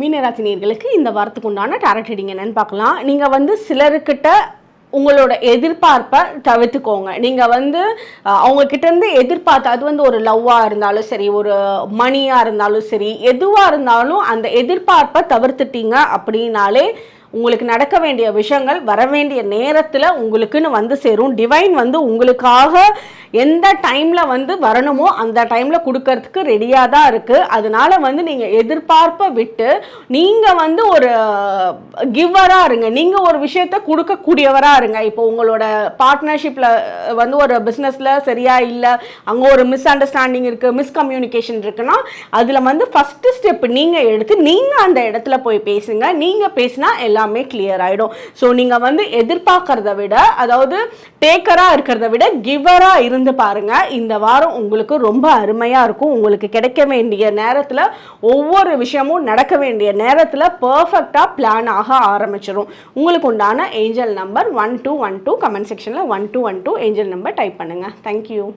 மீனராசினியர்களுக்கு இந்த வாரத்துக்கு உண்டான டேரக்ட் ரீடிங் என்னன்னு பார்க்கலாம். நீங்கள் வந்து சிலருக்கிட்ட உங்களோட எதிர்பார்ப்பை தவிர்த்துக்கோங்க. நீங்கள் வந்து அவங்கக்கிட்டேருந்து எதிர்பார்த்து அது வந்து ஒரு லவ்வாக இருந்தாலும் சரி ஒரு மணியாக இருந்தாலும் சரி எதுவாக இருந்தாலும் அந்த எதிர்பார்ப்பை தவிர்த்துட்டீங்க அப்படின்னாலே உங்களுக்கு நடக்க வேண்டிய விஷயங்கள் வர வேண்டிய நேரத்தில் உங்களுக்குன்னு வந்து சேரும். டிவைன் வந்து உங்களுக்காக எந்த டைமில் வந்து வரணுமோ அந்த டைமில் கொடுக்கறதுக்கு ரெடியாக தான் இருக்குது அதனால வந்து நீங்கள் எதிர்பார்ப்பை விட்டு நீங்கள் வந்து ஒரு கிவ்வராக இருங்க. நீங்கள் ஒரு விஷயத்த கொடுக்கக்கூடியவராக இருங்க. இப்போ உங்களோட பார்ட்னர்ஷிப்பில் வந்து ஒரு பிஸ்னஸில் சரியாக இல்லை அங்கே ஒரு மிஸ் அண்டர்ஸ்டாண்டிங் இருக்குது மிஸ்கம்யூனிகேஷன் இருக்குன்னா அதில் வந்து ஃபஸ்ட்டு ஸ்டெப் நீங்கள் எடுத்து நீங்கள் அந்த இடத்துல போய் பேசுங்க. நீங்கள் பேசினா எல்லாமே கிளியர் ஆகிடும் ஸோ நீங்கள் வந்து எதிர்பார்க்கறத விட அதாவது டேக்கராக இருக்கிறத விட கிவராக இருந்து பாருங்கள் இந்த வாரம் உங்களுக்கு ரொம்ப அருமையாக இருக்கும். உங்களுக்கு கிடைக்க வேண்டிய நேரத்தில் ஒவ்வொரு விஷயமும் நடக்க வேண்டிய நேரத்தில் பர்ஃபெக்டாக பிளான் ஆக ஆரம்பிச்சிடும் உங்களுக்கு உண்டான angel number one two one two comment செக்ஷனில் one two one two angel number type பண்ணுங்கள் தேங்க்யூ